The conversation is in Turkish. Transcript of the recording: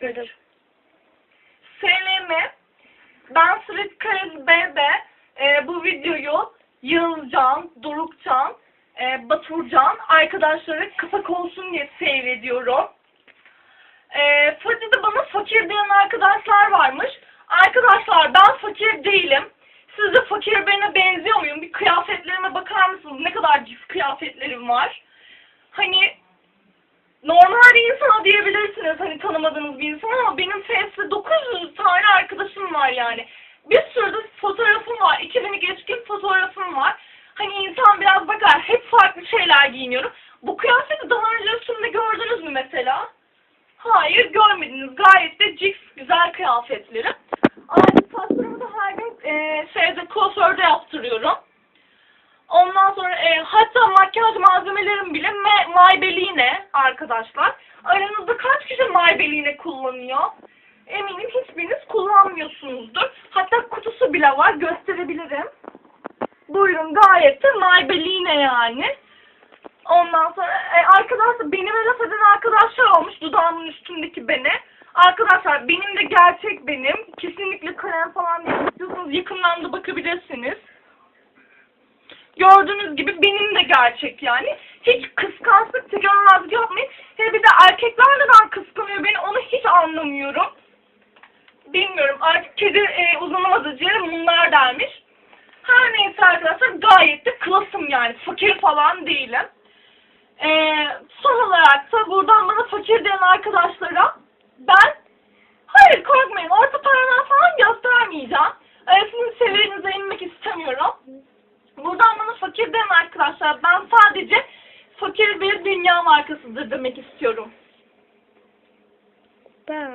Dedim. SLM ben Sırat Karız B'de e, bu videoyu Yağızcan, Dorukcan, e, Baturcan arkadaşları kısak olsun diye seyrediyorum. E, Fadi'de bana fakir diyen arkadaşlar varmış. Arkadaşlar ben fakir değilim. Siz de fakir birine benziyor muyum? Bir kıyafetlerime bakar mısınız? Ne kadar cif kıyafetlerim var. Hani normal bir insana diyebilirsiniz hani tanımadığınız bir insan ama benim Face'de 900 tane arkadaşım var yani. Bir sürü de fotoğrafım var. 2000'i geçkin fotoğrafım var. Hani insan biraz bakar hep farklı şeyler giyiniyorum. Bu kıyafeti daha önce üstümde gördünüz mü mesela? Hayır görmediniz. Gayet de cix güzel kıyafetlerim. Ayrıca saçlarımı da her gün e, şeyde kuaförde yaptırıyorum. Ondan sonra e, hatta makyaj malzemelerim bile Maybelline arkadaşlar. Aranızda kaç kişi Maybelline kullanıyor? Eminim hiçbiriniz kullanmıyorsunuzdur. Hatta kutusu bile var gösterebilirim. Buyurun gayet de Maybelline yani. Ondan sonra e, arkadaşlar benime laf eden arkadaşlar olmuş dudağımın üstündeki beni. Arkadaşlar benim de gerçek benim. Kesinlikle krem falan değil. İstiyorsanız yakından da bakabilirsiniz. Gördüğünüz gibi benim de gerçek yani. Hiç kıskançlık tecavüz yapmayın. Hele bir de erkekler neden kıskanıyor beni onu hiç anlamıyorum. Bilmiyorum artık kedi e, uzanamadığı yere mumlar dermiş. Her neyse arkadaşlar gayet de klasım yani. Fakir falan değilim. Ee, son olarak da buradan bana fakir diyen arkadaşlara ben hayır korkmayın orta parmağı falan göstermeyeceğim. Sizin seviyenize inmek istemiyorum. Buradan bana fakir diyen arkadaşlar ben sadece dünya markasıdır demek istiyorum. Ben